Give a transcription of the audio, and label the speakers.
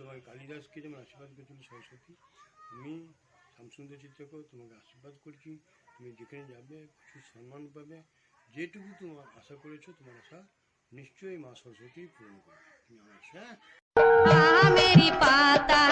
Speaker 1: তোমার কালিদাসকে যেমন আশীর্বাদ করেছিল সরস্বতী, আমি শামসুন্দর চিত্রকর তোমাকে আশীর্বাদ করছি। তুমি যেখানে যাবে প্রচুর সম্মান পাবে। যেটুকু তোমার আশা করেছ, তোমার আশা নিশ্চয়ই মা সরস্বতী পূরণ করবে। তুমি আমার আশা
Speaker 2: আমেরি পাতা